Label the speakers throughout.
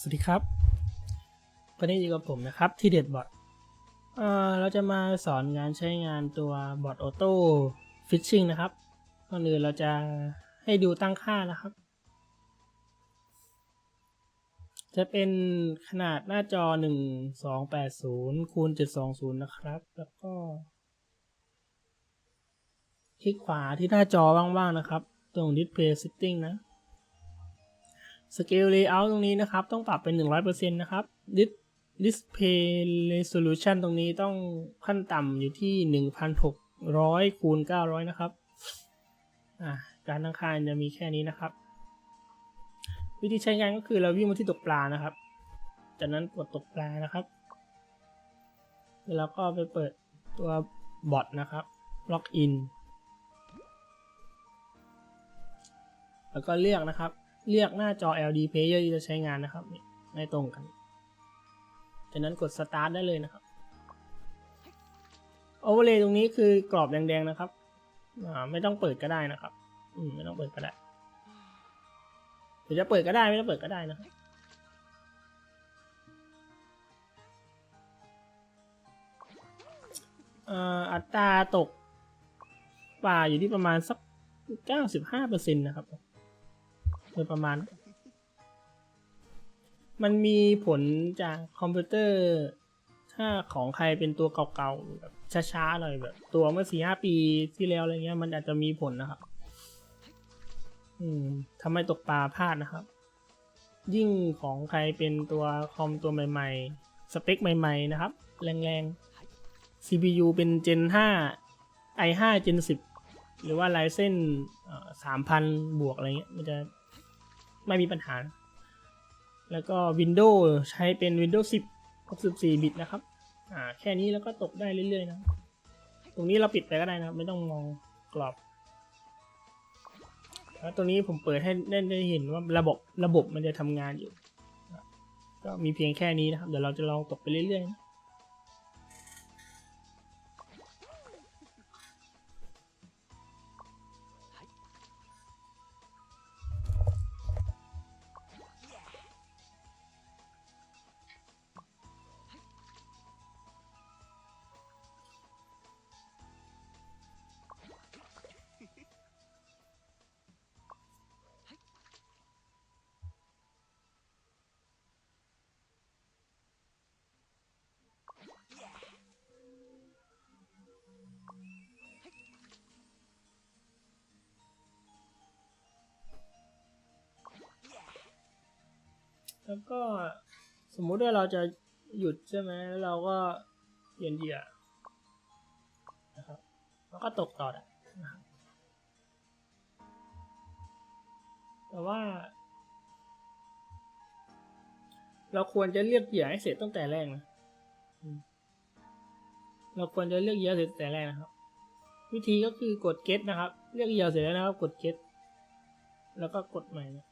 Speaker 1: สวัสดีครับวันนี้อยู่กับผมนะครับที่เด็ดบอทเอ่อเราจะมาสอนงานใช้งานตัวบอทออโต้ฟิชชิงนะครับก่อนอื่นเราจะให้ดูตั้งค่านะครับ จะเป็นขนาดหน้าจอ 1280คูณ720 นะครับ แล้วก็ คลิกขวาที่หน้าจอว่างๆนะครับ ตรง Display Setting นะ Scale Layout ตรงนี้นะครับ ต้องปรับเป็น 100%นะครับ Display Resolution ตรงนี้ต้องขั้นต่ำอยู่ที่ 1600คูณ900 นะครับการตั้งค่าจะมีแค่นี้นะครับ วิธีใช้งานก็คือเราวิ่งมาที่ตกปลานะครับ จากนั้นกดตกปลานะครับ แล้วก็ไปเปิดตัวบอทนะครับล็อกอินแล้วก็เลือกนะครับ เลือกหน้าจอ LD Player ที่จะใช้งานนะครับนี่ไม่ตรงกัน จากนั้นกด Start ได้เลยนะครับ Overlay ตรงนี้คือกรอบแดงๆนะครับอ่าไม่ต้องเปิดก็ได้นะครับ อืมไม่ต้องเปิดก็ได้หรือจะเปิดก็ได้ไม่ต้องเปิดก็ได้นะครับอ่ออัตราตกป่าอยู่ที่ประมาณสัก 95%นะครับ ดยประมาณ มันมีผลจากคอมพิวเตอร์ ถ้าของใครเป็นตัวเก่าๆแบบช้าๆหน่อยแบบ ตัวเมื่อสี่ห้าปีที่แล้วอะไรเงี้ย มันอาจจะมีผลนะครับ อืมทำให้ตกปลาพลาดนะครับ ยิ่งของใครเป็นตัวคอมตัวใหม่ ๆ สเปคใหม่ ๆ นะครับ แรงๆ CPU เป็น Gen 5 i5 Gen 10หรือว่าลายเส้นสามพันบวกอะไรเงี้ยมันจะ ไม่มีปัญหา แล้วก็ Windows ใช้เป็น Windows 10 64 บิตนะครับ อ่า แค่นี้แล้วก็ตกได้เรื่อยๆนะ ตรงนี้เราปิดไปก็ได้นะครับ ไม่ต้องมองกรอบ แล้วตรงนี้ผมเปิดให้ได้ได้เห็นว่าระบบระบบมันจะทำงานอยู่ ก็มีเพียงแค่นี้นะครับ เดี๋ยวเราจะลองตกไปเรื่อยๆนะ แล้วก็สมมุติว่าเราจะหยุดใช่ไหมแล้วเราก็เปลี่ยนเหยื่อนะครับแล้วก็ตกต่อดนะครับแต่ว่า เราควรจะเลือกเหยื่อให้เสร็จตั้งแต่แรกนะเราควรจะเลือกเหยื่อเสร็จแต่แรกนะครับ วิธีก็คือกด get นะครับ เลือกเหยื่อเสร็จแล้วนะครับ กด get แล้วก็กดใหม่นะ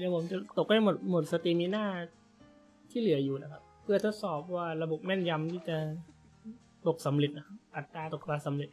Speaker 1: เดี๋ยวผมจะตกให้หมดหมดสตรีมิน่าที่เหลืออยู่นะครับ เพื่อทดสอบว่าระบบแม่นยำที่จะตกสำเร็จนะครับอัตราตกปลาสำเร็จ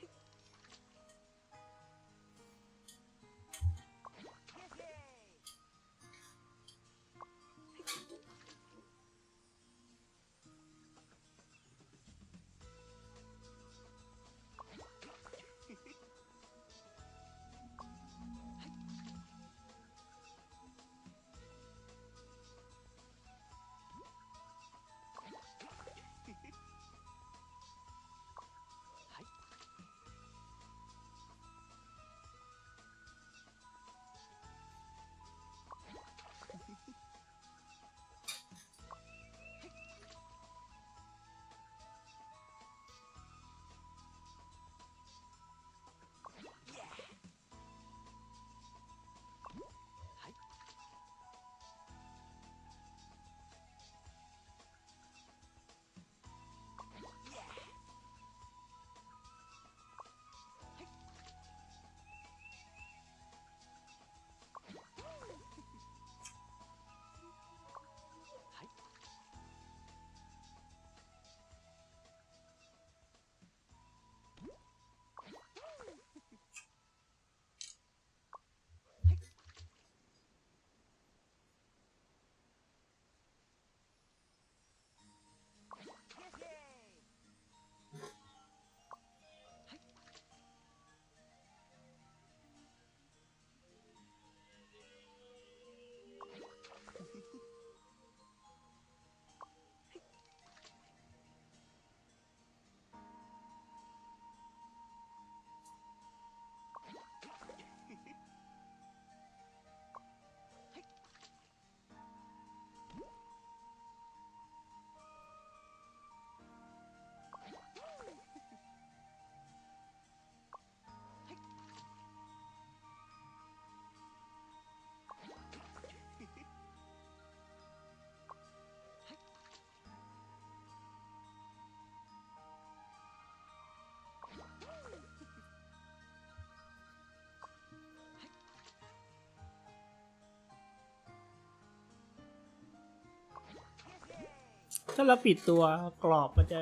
Speaker 1: ถ้าเราปิดตัวกรอบมันจะ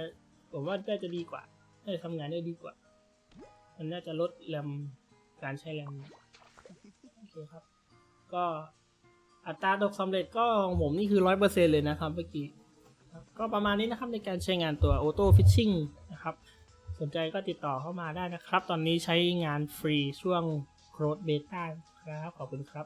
Speaker 1: ผมว่าน่าจะดีกว่าน่าจะทำงานได้ดีกว่า มันน่าจะลดแรมการใช้แรมโอเคครับ ก็อัตราตกสำเร็จก็ของผมนี่คือร้อยเปอร์เซ็นเลยนะครับเมื่อกี้ก็ประมาณนี้นะครับในการใช้งานตัว Auto Fishing นะครับ สนใจก็ติดต่อเข้ามาได้นะครับ ตอนนี้ใช้งานฟรีช่วงโครดเบต้าครับ ขอบคุณครับ